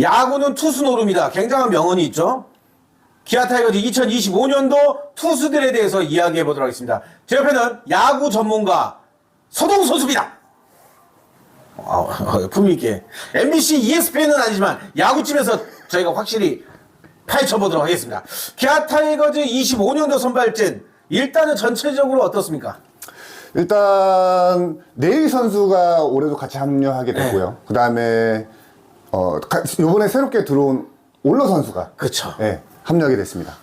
야구는 투수 노름이다. 굉장한 명언이 있죠. 기아 타이거즈 2025년도 투수들에 대해서 이야기해 보도록 하겠습니다. 제 옆에는 야구 전문가 서동 선수입니다. 아, 품위 있게. MBC, ESPN은 아니지만 야구팀에서 저희가 확실히 파헤쳐 보도록 하겠습니다. 기아 타이거즈 25년도 선발진 일단은 전체적으로 어떻습니까? 일단 내일 선수가 올해도 같이 합류하게 됐고요. 네. 그 다음에 어 가- 이번에 새롭게 들어온 올러 선수가 그쵸. 예, 합류하게 됐습니다.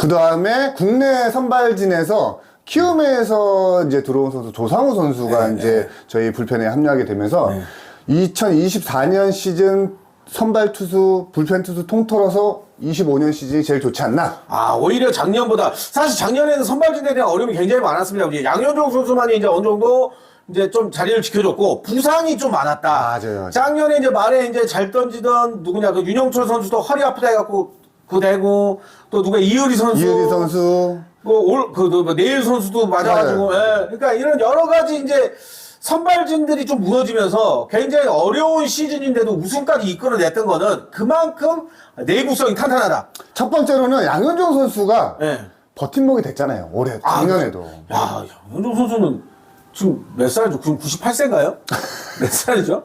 그 다음에 국내 선발진에서 키움에서 이제 들어온 선수 조상우 선수가 네, 이제 저희 불펜에 합류하게 되면서 2024년 시즌 선발 투수, 불펜 투수 통틀어서 25년 시즌이 제일 좋지 않나? 아, 오히려 작년보다, 사실 작년에는 선발진에 대한 어려움이 굉장히 많았습니다. 우리 양현종 선수만이 이제 어느 정도 이제 좀 자리를 지켜줬고, 부상이 좀 많았다. 맞아요, 맞아요. 작년에 이제 말에 이제 잘 던지던 누구냐, 그 윤영철 선수도 허리 아프다 해갖고, 그 되고, 또 누가 이효리 선수. 이효리 선수, 뭐, 올, 그, 뭐, 내일 선수도 맞아가지고, 예. 그러니까 이런 여러 가지 이제 선발진들이 좀 무너지면서 굉장히 어려운 시즌인데도 우승까지 이끌어냈던 거는 그만큼 내구성이 탄탄하다. 첫 번째로는 양현종 선수가 예. 버팀목이 됐잖아요. 올해, 아, 작년에도. 야, 현종 선수는 지금 몇 살이죠? 지금 98세인가요? 몇 살이죠?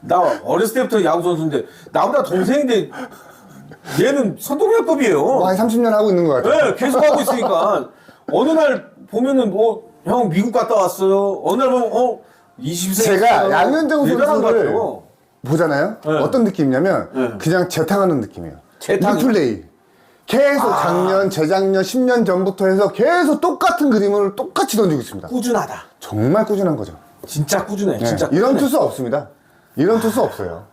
나 어렸을 때부터 야구 선수인데 나보다 동생인데 얘는 선동열급이에요. 뭐 한 30년 하고 있는 것 같아요. 네, 계속 하고 있으니까 어느 날 보면은 뭐 형 미국 갔다 왔어요. 어느 날 보면 어 20세 제가 양현종 대단한 것 선수를. 보잖아요. 네. 어떤 느낌이냐면 네. 그냥 재탕하는 느낌이에요. 재탕? 리플레이. 계속 아. 작년, 재작년, 10년 전부터 해서 계속 똑같은 그림을 똑같이 던지고 있습니다. 꾸준하다. 정말 꾸준한 거죠. 진짜 꾸준해. 네. 진짜 이런 꾸준해. 투수 없습니다. 이런 투수 없어요.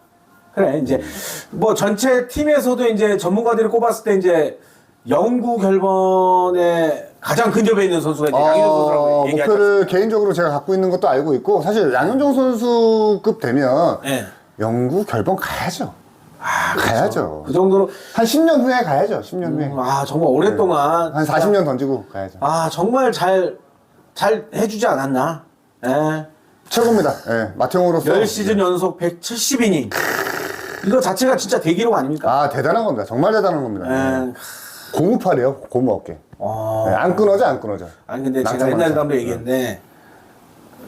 그래 이제 뭐 전체 팀에서도 이제 전문가들이 꼽았을 때 이제 영구 결번에 가장 근접해 있는 선수가 이제 양현 선수라고 어, 얘기하죠. 목표를 개인적으로 제가 갖고 있는 것도 알고 있고 사실 양현종 선수급 되면 네. 영구 결번 가야죠. 아, 가야죠. 그 정도로 한 10년 후에 가야죠. 10년 후에. 아 정말 오랫동안 한 40년 던지고 가야죠. 아 정말 잘 잘 해주지 않았나? 예. 최고입니다. 예, 마태용으로서. 10시즌 연속 170이닝. 이거 자체가 진짜 대기록 아닙니까? 아, 대단한 겁니다. 정말 대단한 겁니다. 예. 예. 고무팔이에요. 고무 어깨. 어. 예, 안 끊어져, 안 끊어져. 아니 근데 제가 옛날에도 하죠. 한번 얘기했는데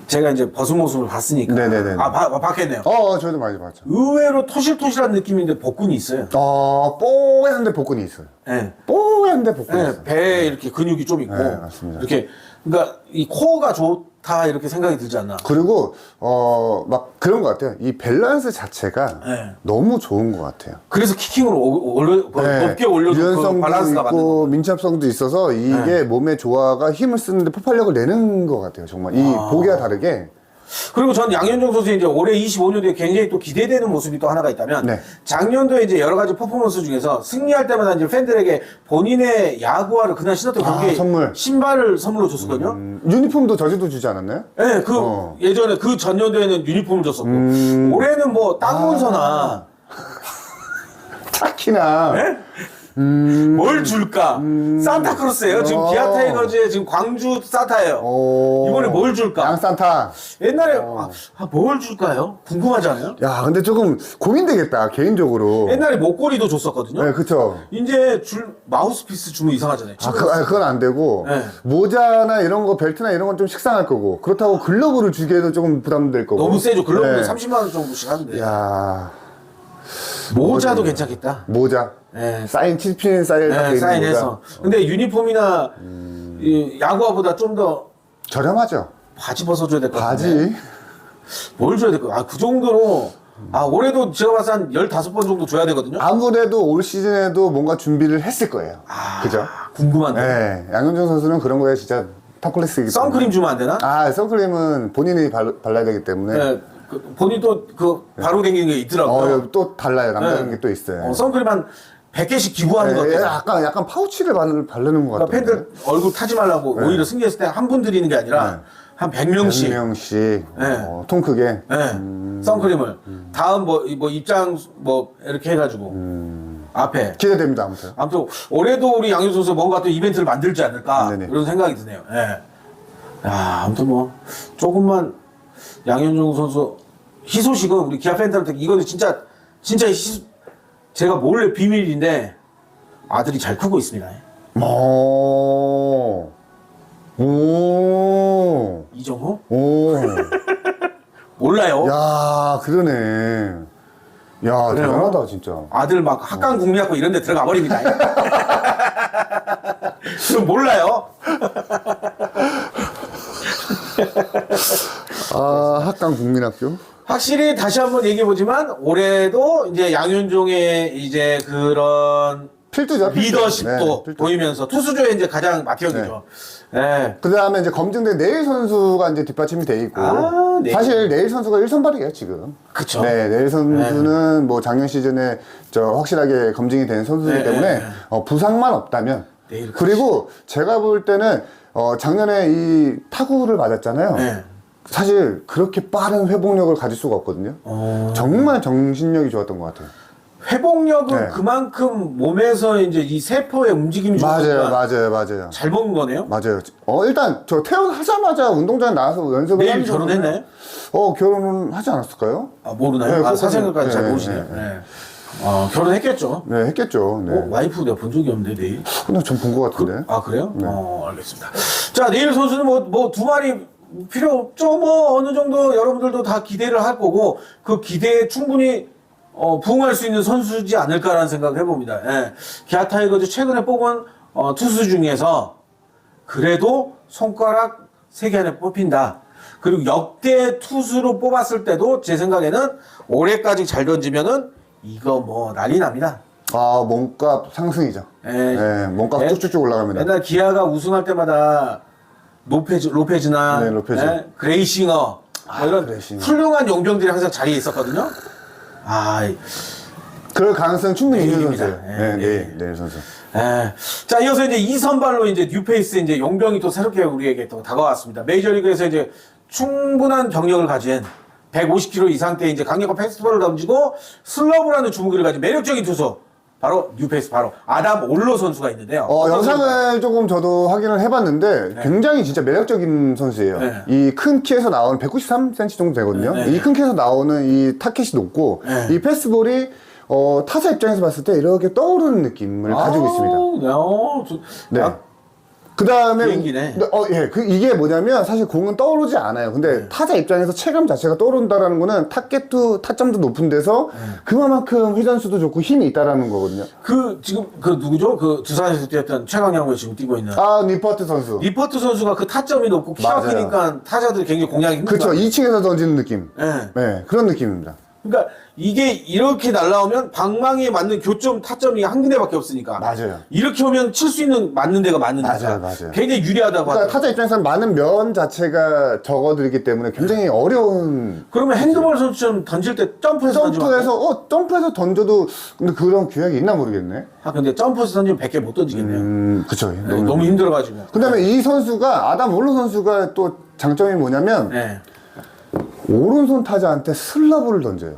제가 이제 벗은 모습을 봤으니까 네네네. 아 봐, 봤겠네요. 어, 어, 저도 많이 봤죠. 의외로 토실토실한 느낌인데 복근이 있어요. 어, 뽀얀데 복근이 있어요. 예. 뽀얀데 복근이 예, 있어요. 배에 이렇게 근육이 좀 있고 네, 맞습니다. 이렇게 그러니까 이 코어가 좋 다 이렇게 생각이 들지 않나? 그리고, 어, 막 그런 것 같아요. 이 밸런스 자체가 네. 너무 좋은 것 같아요. 그래서 키킹으로 오- 올려 뭐 네. 높게 올려서 그 유연성도 밸런스가 맞는 거. 있고 민첩성도 있어서 이게 네. 몸의 조화가 힘을 쓰는데 폭발력을 내는 것 같아요. 정말 이 아. 보기와 다르게 그리고 전 양현종 선수 이제 올해 25년도에 굉장히 또 기대되는 모습이 또 하나가 있다면 네. 작년도에 이제 여러 가지 퍼포먼스 중에서 승리할 때마다 이제 팬들에게 본인의 야구화를 그날 신었던 아, 경기에 선물. 신발을 선물로 줬었거든요. 음, 유니폼도 저지도 주지 않았나요? 네, 그 어. 예전에 그 전년도에는 유니폼을 줬었고 음. 올해는 뭐 땅 문서나 특히나 네? 뭘 줄까? 산타크로스예요. 지금 음. 어. 기아 타이거즈의 지금 광주 산타예요. 어, 이번에 뭘 줄까? 양산타. 옛날에 어. 아, 뭘 줄까요? 궁금하잖아요. 야, 근데 조금 고민되겠다 개인적으로. 옛날에 목걸이도 줬었거든요. 네, 그쵸. 이제 줄 마우스피스 주면 이상하잖아요. 아, 그, 아, 그건 안 되고 네. 모자나 이런 거 벨트나 이런 건 좀 식상할 거고 그렇다고 글러브를 주기에도 조금 부담될 거고 너무 세죠. 글로브는 네. 30만 원 정도씩 하는데 야 모자도 괜찮겠다. 모자 네. 사인 치킨 사인 딱 네, 돼 있는 사인해서. 모자 근데 유니폼이나 음. 이 야구화보다 좀 더 저렴하죠 바지 벗어줘야 될 것 같은데. 바지 뭘 줘야 될까? 아, 그 정도로. 아, 올해도 제가 봐서 한 15번 정도 줘야 되거든요. 아무래도 올 시즌에도 뭔가 준비를 했을 거예요 아, 그죠 궁금한데. 네 양현종 선수는 그런 거에 진짜 탑 클래스이기 때문에 선크림 주면 안 되나? 아 선크림은 본인이 발, 발라야 되기 때문에 네. 그 본인도 그 바로 댕기는 게 있더라고요. 어, 또 달라요 남다른 네. 게 또 있어요 어, 선크림 한 100개씩 기부하는 것 네, 같아요. 약간 약간 파우치를 바르, 바르는 것 그러니까 같아요 팬들 얼굴 타지 말라고 오히려 승리했을 때 한 분 드리는 게 아니라 네. 한 100명씩 100명씩 네. 어, 통 크게 네. 선크림을 다음 뭐, 이- 뭐 입장 뭐 이렇게 해가지고 음. 앞에 기대됩니다 아무튼 아무튼 올해도 우리 양효 선수 뭔가 또 이벤트를 만들지 않을까 네네. 이런 생각이 드네요. 예. 야, 아무튼 뭐 조금만 양현종 선수 희소식은 우리 기아 팬들한테 이거는 진짜 진짜 이 시- 제가 몰래 비밀인데 아들이 잘 크고 있습니다. 오. 오. 이정호? 오. 몰라요. 야, 그러네. 야, 그래요? 대단하다, 진짜. 아들 막 학강 국리학교 이런 데 들어가 버립니다. 그럼 몰라요. 아, 학강 국민학교? 확실히 다시 한번 얘기해 보지만 올해도 이제 양윤종의 이제 그런 필두죠. 필두. 리더십도 네, 필두. 보이면서 투수조의 이제 가장 맏형이죠. 네. 그 다음에 이제 검증된 내일 선수가 이제 뒷받침이 돼 있고. 아, 내일. 사실 내일 선수가 1선발이에요, 지금. 그쵸. 네, 내일 선수는 뭐 작년 시즌에 저 확실하게 검증이 된 선수이기 네, 때문에 네, 네. 어, 부상만 없다면. 내일 그리고 제가 볼 때는 어, 작년에 이 타구를 맞았잖아요. 네. 사실 그렇게 빠른 회복력을 가질 수가 없거든요. 어, 정말 정신력이 좋았던 것 같아요. 회복력은 네. 그만큼 몸에서 이제 이 세포의 움직임이 맞아요, 맞아요, 맞아요. 잘 먹은 거네요. 맞아요. 어, 일단 저 태어나자마자 운동장에 나와서 연습을 내일 결혼했나요? 어, 결혼은 하지 않았을까요? 아 모르나요? 네, 아 사생활까지 잘 네, 모르시네요. 네, 네. 어, 결혼했겠죠. 네, 했겠죠. 네. 어, 와이프 내가 본 적이 없는데 내일. 근데 전본 것 같은데. 아 그래요? 네. 어 알겠습니다. 자 내일 선수는 뭐 뭐 두 마리 필요 없죠. 뭐 어느 정도 여러분들도 다 기대를 할 거고 그 기대에 충분히 어, 부응할 수 있는 선수지 않을까라는 생각을 해봅니다. 예. 기아 타이거즈 최근에 뽑은 어, 투수 중에서 그래도 손가락 세개 안에 뽑힌다. 그리고 역대 투수로 뽑았을 때도 제 생각에는 올해까지 잘 던지면은 이거 뭐 난리 납니다. 아, 몸값 상승이죠. 예. 네, 몸값 예. 쭉쭉쭉 올라갑니다. 맨날 기아가 우승할 때마다 로페즈, 로페즈나 네, 로페즈. 예? 그레이싱어 뭐 이런 그레이싱어. 훌륭한 용병들이 항상 자리에 있었거든요. 아, 이- 그럴 가능성은 충분히 있는 내일입니다. 선수예요. 예, 네, 내일. 내일, 내일 선수. 예. 자, 이어서 이제 이 선발로 이제 뉴페이스 이제 용병이 또 새롭게 우리에게 또 다가왔습니다. 메이저리그에서 이제 충분한 경력을 가진 150km 이상대 이제 강력한 패스트볼을 던지고 슬러브라는 주무기를 가진 매력적인 투수. 바로 뉴페이스 바로 아담 올로 선수가 있는데요. 어, 영상을 조금 저도 확인을 해봤는데 굉장히 진짜 매력적인 선수예요. 네. 이 큰 키에서 나오는 193cm 정도 되거든요. 네, 네. 이 큰 키에서 나오는 이 타켓이 높고 네. 이 패스볼이 어, 타자 입장에서 봤을 때 이렇게 떠오르는 느낌을 가지고 있습니다. 네, 네. 아, 그 다음에. 비행기네. 어, 예. 그, 이게 뭐냐면 사실 공은 떠오르지 않아요. 근데 네. 타자 입장에서 체감 자체가 떠오른다라는 거는 타겟도, 타점도 높은 데서 네. 그만큼 회전수도 좋고 힘이 있다라는 거거든요. 그 지금 그 누구죠? 그 두산에서 뛰었던 최강양을 지금 뛰고 있는 아, 니퍼트 선수. 리퍼트 선수가 그 타점이 높고 키가 맞아요. 크니까 타자들이 굉장히 공략이 그쵸. 거예요. 2층에서 던지는 느낌. 예. 네. 그런 느낌입니다. 그러니까 이게 이렇게 날라오면 방망이에 맞는 교점 타점이 한 군데밖에 없으니까 맞아요. 이렇게 오면 칠 수 있는 맞는 데가 맞는 데가 맞아요, 맞아요. 굉장히 유리하다고 그러니까 하더라고요. 타자 입장에서는 많은 면 자체가 적어들기 때문에 굉장히 어려운 그러면 핸드볼 선수처럼 던질 때 점프해서 던지면 안 돼요? 점프해서 어 점프해서 던져도 근데 그런 규약이 있나 모르겠네. 아 근데 점프해서 던지면 100개 못 던지겠네요. 음, 그쵸. 네, 너무. 너무 힘들어가지고. 그다음에 이 선수가 아담 올로 선수가 또 장점이 뭐냐면 네. 오른손 타자한테 슬러브를 던져요.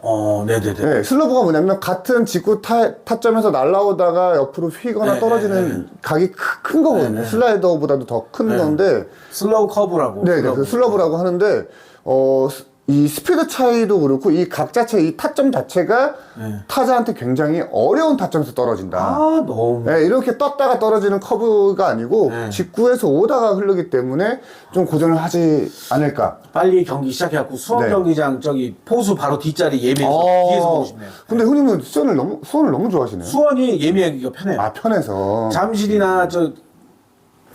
어, 네네네. 네, 슬러브가 뭐냐면 같은 직구 타, 타점에서 날라오다가 옆으로 휘거나 네, 떨어지는 각이 크- 큰 거거든요. 슬라이더보다도 더큰 건데 슬로우 커브라고. 네, 네, 그 슬러브라고 하는데 어. 스- 이 스피드 차이도 그렇고 이 각 자체 이 타점 자체가 네. 타자한테 굉장히 어려운 타점에서 떨어진다. 아, 너무. 네, 이렇게 떴다가 떨어지는 커브가 아니고 네. 직구에서 오다가 흐르기 때문에 좀 고전을 하지 않을까. 빨리 경기 시작해갖고 수원 네. 경기장 저기 포수 바로 뒷자리 예매해서 뒤에서 보고 싶네요. 근데 형님은 수원을 너무 수원을 너무 좋아하시네요. 수원이 예매하기가 편해요. 아 편해서 잠실이나 저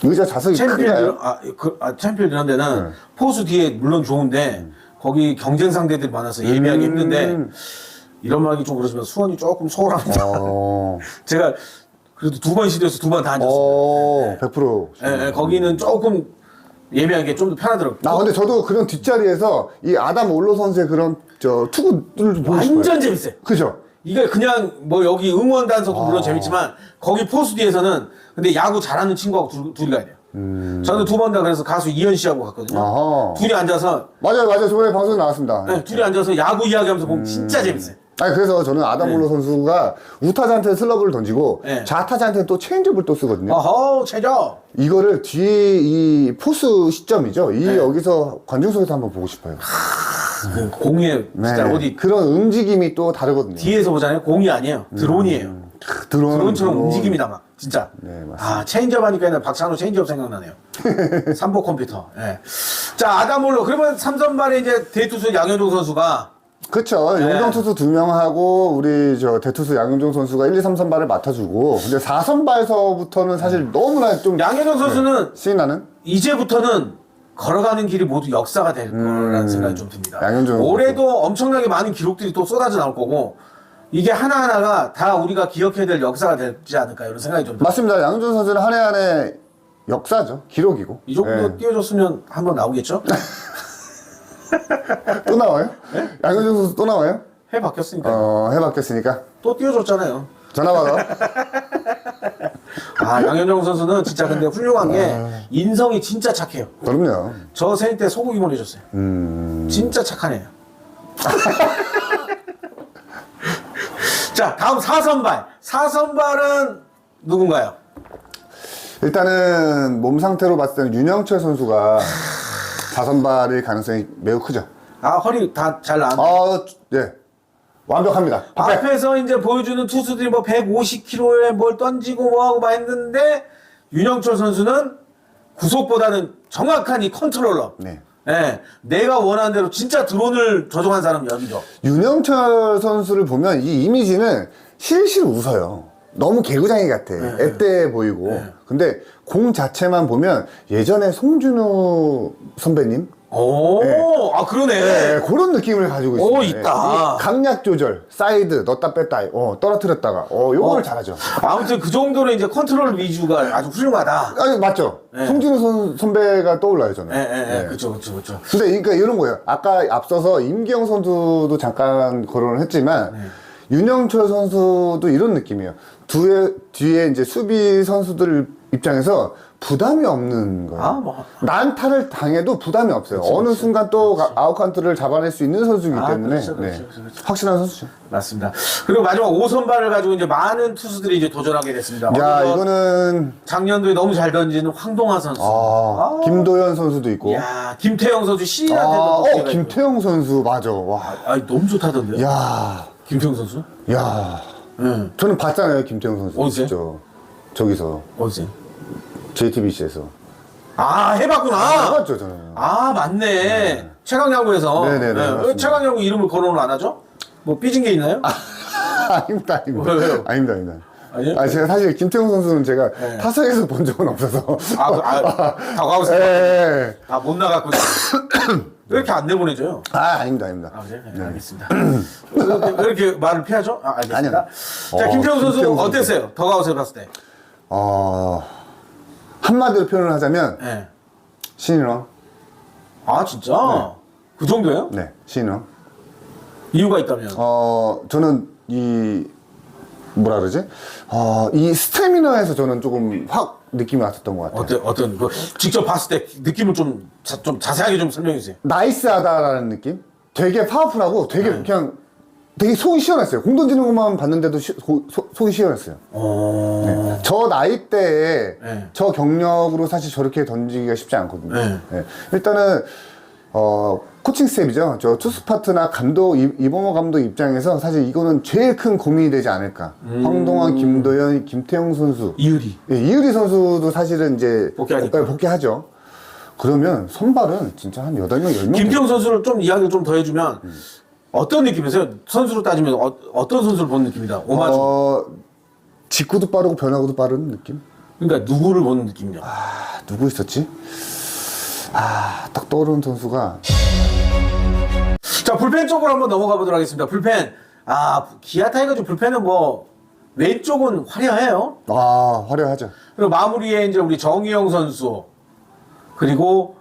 의자 챔피언 큰가요? 이런, 아, 그, 아, 챔피언 이런 데는 네. 포수 뒤에 물론 좋은데 거기 경쟁 상대들이 많아서 예매하기 음. 힘든데 이런 말하기 좀 그렇지만 수원이 조금 소홀합니다. 어, 제가 그래도 두 번 시도해서 두 번 다 앉았어요. 어, 100%. 예, 예, 거기는 조금 예매하기 좀더 편하더라고요. 아 근데 저도 그런 뒷자리에서 이 아담 올로 선수의 그런 저 투구들을 좀 보고 싶어요. 완전 재밌어요. 그죠? 이게 그냥 뭐 여기 응원 단속도 물론 아. 재밌지만 거기 포수 뒤에서는 근데 야구 잘하는 친구하고 둘, 둘이 가야 돼요. 저는 두 번 다 그래서 가수 이현 씨하고 갔거든요. 음. 아하. 둘이 앉아서 맞아요, 맞아요. 저번에 방송 나왔습니다. 네, 둘이 앉아서 야구 이야기하면서 음. 보면 진짜 재밌어요. 아니 그래서 저는 아담 올로 선수가 우타자한테 슬러브를 던지고 네. 좌타자한테 또 체인지업을 또 쓰거든요. 어허 최저. 이거를 뒤에 이 포수 시점이죠. 이 네. 여기서 관중 속에서 한번 보고 싶어요. 그 공에 진짜 네. 어디 그런 움직임이 또 다르거든요. 뒤에서 보잖아요. 공이 아니에요. 드론이에요. 크, 드론, 드론처럼 드론. 움직임이 남아. 진짜. 네, 맞습니다. 아, 체인지업 하니까 박찬호 체인지업 생각나네요. 삼보 컴퓨터. 예. 자, 아담몰로. 그러면 삼선발에 이제 대투수 양현종 선수가 그렇죠. 네. 용병 투수 두 명하고 우리 저 대투수 양용종 선수가 1, 2, 3 선발을 맡아주고 근데 4선발서부터는 사실 너무나 좀 양현종 선수는 신이 나는 이제부터는 걸어가는 길이 모두 역사가 될 거라는 생각이 좀 듭니다. 음. 양현종 올해도 엄청나게 많은 기록들이 또 쏟아져 나올 거고 이게 하나하나가 다 우리가 기억해야 될 역사가 되지 않을까 이런 생각이 좀. 맞습니다. 양용종 선수는 한 해 한 해 역사죠. 기록이고. 이 정도 예. 띄워줬으면 한 번 나오겠죠? 또 나와요? 양용종 선수 또 나와요? 해 바뀌었으니까 어, 해 바뀌었으니까 또 띄워줬잖아요. 전화 받아. 아 양현종 선수는 진짜 근데 훌륭한 게 인성이 진짜 착해요. 그럼요. 저 생일 때 소고기 보내줬어요. 음. 진짜 착한 애예요. 자 다음 사선발. 사선발은 누군가요? 일단은 몸 상태로 봤을 때는 윤영철 선수가 4선발일 가능성이 매우 크죠. 아 허리 다 잘 나왔네. 아, 네. 완벽합니다. 앞에. 앞에서 이제 보여주는 투수들이 뭐 150km에 뭘 던지고 뭐하고 막 했는데 윤영철 선수는 구속보다는 정확한 이 컨트롤러. 네. 예, 내가 원하는 대로 진짜 드론을 조종한 사람 여기죠. 윤영철 선수를 보면 이 이미지는 실실 웃어요. 너무 개구장이 같아. 앳돼 보이고. 근데 공 자체만 보면 예전에 송준우 선배님? 오, 네. 아 그러네. 네, 그런 느낌을 가지고 있어요. 오, 있다. 이 강약 조절, 사이드, 넣었다 뺐다, 어, 떨어뜨렸다가, 어, 요걸 어. 잘하죠. 아무튼 그 정도로 이제 컨트롤 위주가 아주 훌륭하다. 아니, 맞죠? 네. 송준우 선, 선배가 떠올라요, 저는. 예, 예, 예, 네. 그쵸, 그쵸, 그쵸. 근데 그러니까 이런 거예요. 아까 앞서서 임기영 선수도 잠깐 거론을 했지만 네. 윤영철 선수도 이런 느낌이에요. 뒤에 뒤에 이제 수비 선수들 입장에서 부담이 없는 거예요. 아, 뭐. 난타를 당해도 부담이 없어요. 어느 순간 또 아웃카운트를 잡아낼 수 있는 선수이기 아, 때문에 그렇죠, 그렇죠, 네. 그렇죠, 그렇죠. 확실한 선수죠. 맞습니다. 그리고 마지막 5선발을 가지고 이제 많은 투수들이 이제 도전하게 됐습니다. 야 이거는 작년도에 너무 잘 던지는 황동화 선수. 아, 김도현 선수도 있고. 야, 김태형 선수 아, C한테도 어, 김태형 선수 맞아. 와, 아, 너무 좋다던데요. 야, 김태형 선수? 야. 응. 저는 봤잖아요, 김태형 선수. 직접. 저기서 어디서? JTBC에서. 아, 해봤구나. 봤죠, 저는. 아, 맞네. 최강야구에서. 네네네, 왜 맞습니다. 최강야구 이름을 거론을 안 하죠? 뭐 삐진 게 있나요? 아닙니다, 아닙니다. 왜요, 왜요? 아닙니다, 아닙니다. 아니요? 아, 제가 사실 김태형 선수는 제가 네. 타석에서 본 적은 없어서. 아, 그, 아, 다 가고 예. 예. 아, 못 나갔군요. 왜 이렇게 안 내보내줘요? 아, 아닙니다, 아닙니다. 아, 그래요? 네, 알겠습니다. 왜 이렇게 말을 피하죠? 아, 알겠습니다. 아니요. 자, 어, 김태형 선수 선수. 어땠어요? 더가웃에 봤을 때. 어, 한마디로 표현을 하자면, 네. 신인왕. 아, 진짜? 그 정도예요? 네, 신인왕. 이유가 있다면. 어, 저는 이, 뭐라 그러지? 어, 이 스태미너에서 저는 조금 확 느낌이 왔었던 것 같아요. 어떤, 어떤, 그, 직접 봤을 때 느낌을 좀, 자, 좀 자세하게 좀 설명해 주세요. 나이스하다라는 느낌? 되게 파워풀하고 되게 네. 그냥 되게 속이 시원했어요. 공 던지는 것만 봤는데도 시- 고- 소- 속이 시원했어요. 어. 저 나이 때에 네. 저 경력으로 사실 저렇게 던지기가 쉽지 않거든요. 네. 네. 일단은 어, 코칭 스텝이죠. 저 투수 파트나 감독 이- 이범호 감독 입장에서 사실 이거는 제일 큰 고민이 되지 않을까. 음. 황동환, 김도현, 김태형 선수, 이유리. 예, 이유리 선수도 사실은 이제 복귀하니까. 네, 복귀하죠. 그러면 선발은 진짜 한 8명, 10명. 김태형 선수를 좀 이야기를 좀 더 해주면 어떤 느낌이세요? 선수로 따지면 어, 떤 선수를 보는 느낌이다? 오마주. 어, 직구도 빠르고 변화구도 빠른 느낌? 그러니까 누구를 보는 느낌이냐? 아, 누구 있었지? 아, 딱 떠오르는 선수가. 자, 불펜 쪽으로 한번 넘어가 보도록 하겠습니다. 불펜. 아, 기아 타이거즈 불펜은 뭐, 왼쪽은 화려해요. 아, 화려하죠. 그리고 마무리에 이제 우리 정희영 선수, 그리고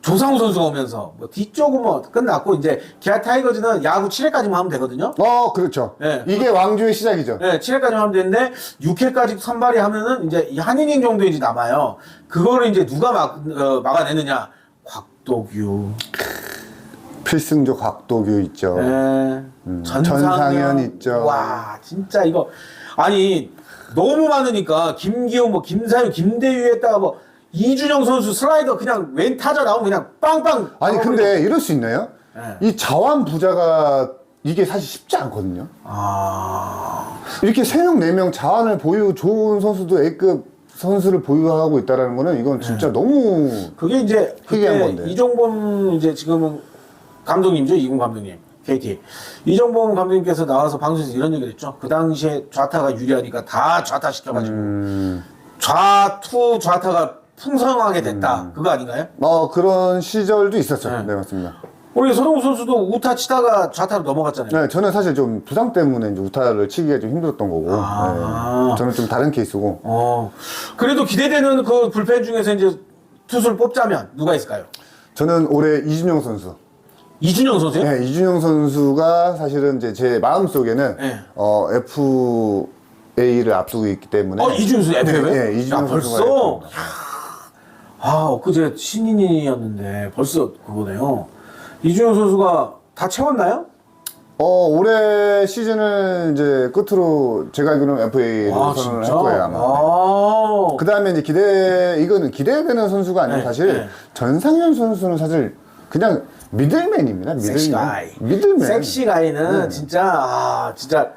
조상우 선수가 오면서, 뭐, 뒤쪽은 뭐, 끝났고, 이제, 기아 타이거즈는 야구 7회까지만 하면 되거든요. 어, 그렇죠. 네. 이게 왕조의 시작이죠. 네, 7회까지 하면 되는데 6회까지 선발이 하면은 이제 이한 이닝 정도 이제 남아요. 그거를 이제 누가 막, 어, 막아내느냐? 곽도규, 필승조 곽도규 있죠. 네, 음, 전상현, 전상현 있죠. 와, 진짜 이거 아니 너무 많으니까 김기호, 뭐 김사유, 김대유에다가 뭐 이준영 선수 슬라이더 그냥 왼 타자 나오면 그냥 빵빵. 아니, 근데 이럴 수 있나요? 이 자완 부자가 이게 사실 쉽지 않거든요. 아. 이렇게 세 명 네 명 자완을 보유 좋은 선수도 A급 선수를 보유하고 있다라는 거는 이건 진짜 너무 그게 이제 희귀한 그때 건데. 이종범 이제 지금은 감독님이죠 이군 감독님 KT 이종범 감독님께서 나와서 방송에서 이런 얘기를 했죠 그 당시에 좌타가 유리하니까 다 좌타 시켜가지고 음, 좌투 좌타가 풍성하게 됐다 그거 아닌가요? 어 그런 시절도 있었죠. 네. 네, 맞습니다. 우리 서동우 선수도 우타 치다가 좌타로 넘어갔잖아요. 네, 저는 사실 좀 부상 때문에 이제 우타를 치기가 좀 힘들었던 거고. 아. 네. 저는 좀 다른 케이스고. 어 그래도 기대되는 그 불펜 중에서 이제 투수를 뽑자면 누가 있을까요? 저는 올해 이준영 선수. 이준영 선수요? 네, 이준영 선수가 사실은 이제 제 마음 속에는 네. 어, FA를 앞두고 있기 때문에. 어 이준영 선수 FA? 네, 네, 이준영 야, 선수가 벌써. 아 엊그제 신인이었는데 벌써 그거네요. 이준영 선수가 다 채웠나요? 어, 올해 시즌을 이제 끝으로 제가 알기로는 FA를 아 선언을 할 진짜? 거예요, 아마. 아. 그 다음에 이제 기대, 이거는 기대되는 선수가 아니고 네, 사실 네. 전상현 선수는 사실 그냥 미들맨입니다. 미들맨. 섹시 가이. 미들맨. 섹시 가이는 네. 진짜 아 진짜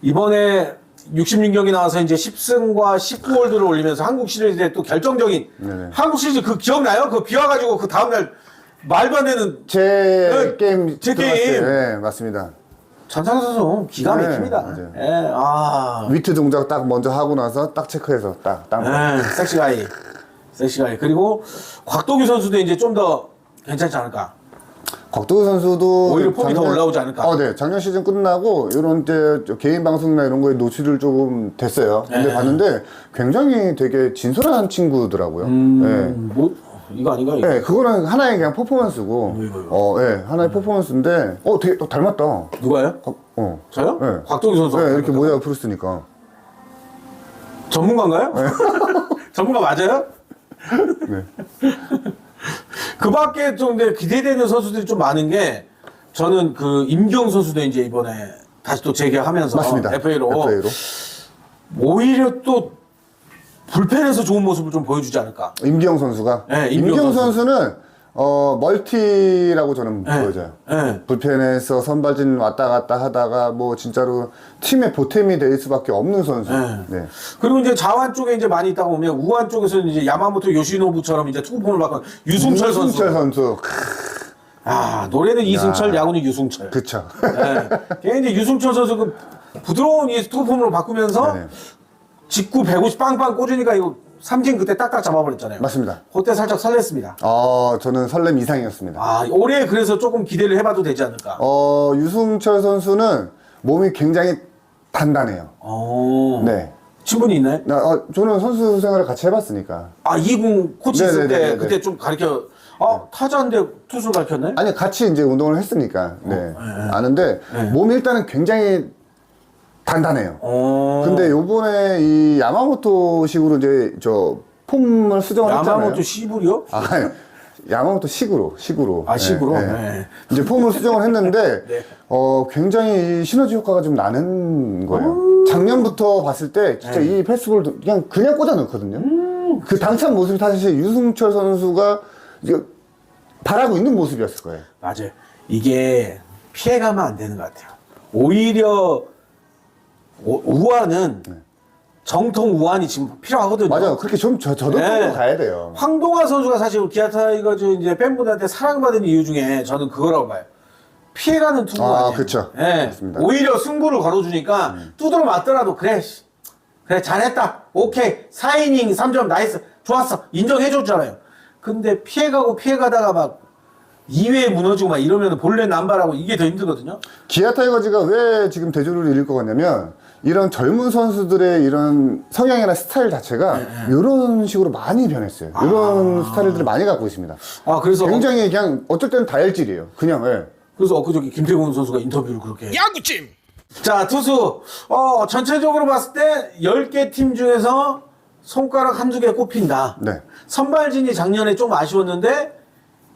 이번에 66경기 나와서 이제 10승과 19홀드를 올리면서 한국 시리즈에 또 결정적인 네네. 한국 시리즈 그 기억나요? 그 비와가지고 그 다음날 말도 안 되는 제 네, 게임 제. 게임. 네, 맞습니다. 전상현 선수 기가 네, 막힙니다. 맞아요. 예, 아, 위트 동작 딱 먼저 하고 나서 딱 체크해서 딱, 딱. 예, 섹시 가이, 섹시 가이. 그리고 곽도규 선수도 이제 좀 더 괜찮지 않을까? 곽도우 선수도 오히려 폼이 더 올라오지 않을까? 어, 네. 작년 시즌 끝나고 이런 때 개인 방송이나 이런 거에 노출을 조금 됐어요. 근데 네. 봤는데 굉장히 되게 진솔한 친구더라고요. 음, 뭐 이거 아닌가? 네. 이거? 네, 그거는 하나의 그냥 퍼포먼스고. 어, 네, 하나의 퍼포먼스인데, 어, 되게 또 닮았다. 누가요? 곽- 어. 저요? 네. 곽도규 선수. 네, 이렇게 모자 옆으로 쓰니까. 전문가인가요? 전문가 맞아요? 네. 그 밖에 좀 기대되는 선수들이 좀 많은 게 저는 그 임경 선수도 이제 이번에 다시 또 재계하면서 맞습니다. FA로 FA로. 오히려 또 불펜에서 좋은 모습을 좀 보여주지 않을까. 임기영 선수가. 네, 임기영 임기영 선수. 선수는, 어, 멀티라고 저는 네. 보여져요. 네. 불펜에서 선발진 왔다 갔다 하다가 뭐 진짜로 팀의 보탬이 될 수밖에 없는 선수. 네. 네. 그리고 이제 자완 쪽에 이제 많이 있다 보면 우완 쪽에서는 이제 야마모토 요시노부처럼 이제 투구폼을 바꾼 유승철 선수. 유승철 선수. 아 노래는 이승철, 야 구는 유승철. 그쵸. 네. 걔 이제 유승철 선수 그 부드러운 이 투구폼으로 바꾸면서 네네. 직구 150 빵빵 꽂으니까 이거 삼진 그때 딱딱 잡아버렸잖아요. 맞습니다. 그때 살짝 설렜습니다. 어, 저는 설렘 이상이었습니다. 아 올해 그래서 조금 기대를 해봐도 되지 않을까. 어, 유승철 선수는 몸이 굉장히 단단해요. 어. 네. 친분이 있나요? 나, 어, 저는 선수 생활을 같이 해봤으니까. 아 이군 코치 있을 때 네네네네네. 그때 좀 가르쳐. 아 타자인데 투수를 가르쳤나요? 아니, 같이 이제 운동을 했으니까. 네. 아는데, 몸이 일단은 굉장히 단단해요. 어. 근데 요번에 이 야마모토 식으로 이제 저 폼을 수정을 했잖아요. 야마모토 시불이요? 아, 야마모토 식으로, 식으로. 아, 식으로? 네, 네. 네. 이제 폼을 수정을 했는데, 네. 어, 굉장히 이 시너지 효과가 좀 나는 거예요. 작년부터 봤을 때, 진짜 네. 이 패스볼 그냥, 그냥 꽂아 넣거든요. 음. 그 당찬 모습이 사실 유승철 선수가 이제 바라고 있는 모습이었을 거예요. 맞아요. 이게 피해가면 안 되는 것 같아요. 오히려 오- 우한은 정통 우한이 지금 필요하거든요. 맞아요. 그렇게 좀 저, 저도 네. 가야 돼요. 황동화 선수가 사실 기아 타이거즈 이제 팬분들한테 사랑받은 이유 중에 저는 그거라고 봐요. 피해가는 투구가 아, 아니에요. 그쵸. 예. 맞습니다. 오히려 승부를 걸어주니까 두드러 맞더라도 그래, 씨. 그래 잘했다. 오케이 4이닝 3점 나이스 좋았어 인정해줬잖아요. 근데 피해가고 피해가다가 막 2회에 무너지고 막 이러면 본래 남발하고 이게 더 힘들거든요. 기아 타이거즈가 왜 지금 대조를 이룰 것 같냐면 이런 젊은 선수들의 이런 성향이나 스타일 자체가 네, 이런 식으로 많이 변했어요. 이런 스타일들을 많이 갖고 있습니다. 아 그래서 굉장히 그냥 어쩔 때는 다혈질이에요. 그냥 예. 그래서 엊그저께 김태훈 선수가 인터뷰를 그렇게 야구찜 자 투수 어 전체적으로 봤을 때 10개 팀 중에서 손가락 한두 개 꼽힌다 네. 선발진이 작년에 좀 아쉬웠는데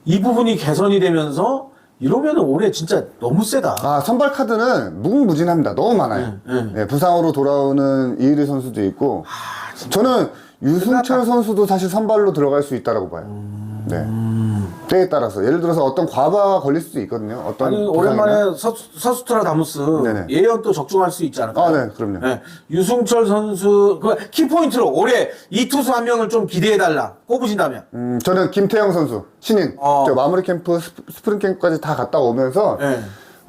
이 부분이 개선이 되면서 이러면 올해 진짜 너무 세다 아 선발 카드는 무궁무진합니다. 너무 많아요. 네, 예, 부상으로 돌아오는 이의리 선수도 있고 저는 유승철 선수도 사실 선발로 들어갈 수 있다라고 봐요. 네. 때에 따라서 예를 들어서 어떤 과부하가 걸릴 수도 있거든요. 어떤 아니 부상이나. 오랜만에 서, 서스트라 다무스 네네. 예언 또 적중할 수 있지 않을까요? 아, 네, 그럼요. 네, 유승철 선수 그 키포인트로 올해 이 투수 한 명을 좀 기대해 달라 꼽으신다면 음, 저는 김태형 선수 신인 어. 저 마무리 캠프 스프- 스프링 캠프까지 다 갔다 오면서 네.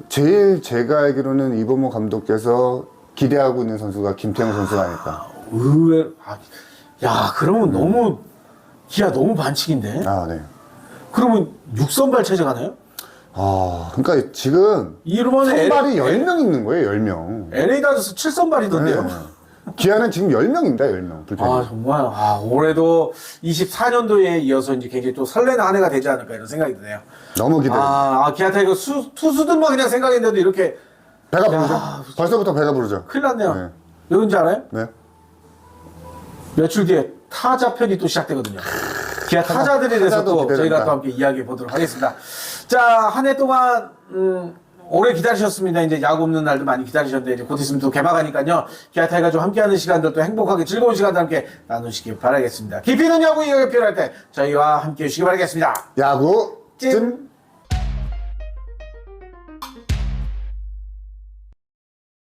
제일 제가 알기로는 이범호 감독께서 기대하고 있는 선수가 김태형 선수가 아닐까. 의외 아, 야 그러면 너무 기아 너무 반칙인데 아, 네. 그러면 6선발 체제 가나요? 아, 그러니까 지금 이러면 선발이 10명 있는 거예요, 10명. LA 다저스 7선발이던데요. 기아는 지금 10명입니다, 10명. 불펜이. 아 정말 아 올해도 24년도에 이어서 이제 굉장히 또 설레는 한 해가 되지 않을까 이런 생각이 드네요. 너무 기대돼. 아, 아 기아 타이거 수, 투수들만 그냥 생각했는데도 이렇게 배가 부르죠? 벌써부터 배가 부르죠? 큰일 났네요. 네. 왜 그런지 알아요? 네. 며칠 뒤에 타자 편이 또 시작되거든요. 기아 타자들에 대해서 또 기대된다. 저희가 또 함께 이야기해 보도록 하겠습니다. 자, 한 해 동안, 음, 오래 기다리셨습니다. 이제 야구 없는 날도 많이 기다리셨는데, 이제 곧 있으면 또 개막하니까요. 기아 타이가 좀 함께하는 시간들 또 행복하게 즐거운 시간들 함께 나누시길 바라겠습니다. 깊이 있는 야구 이야기 필요할 때 저희와 함께 해주시기 바라겠습니다. 야구 찐. 찐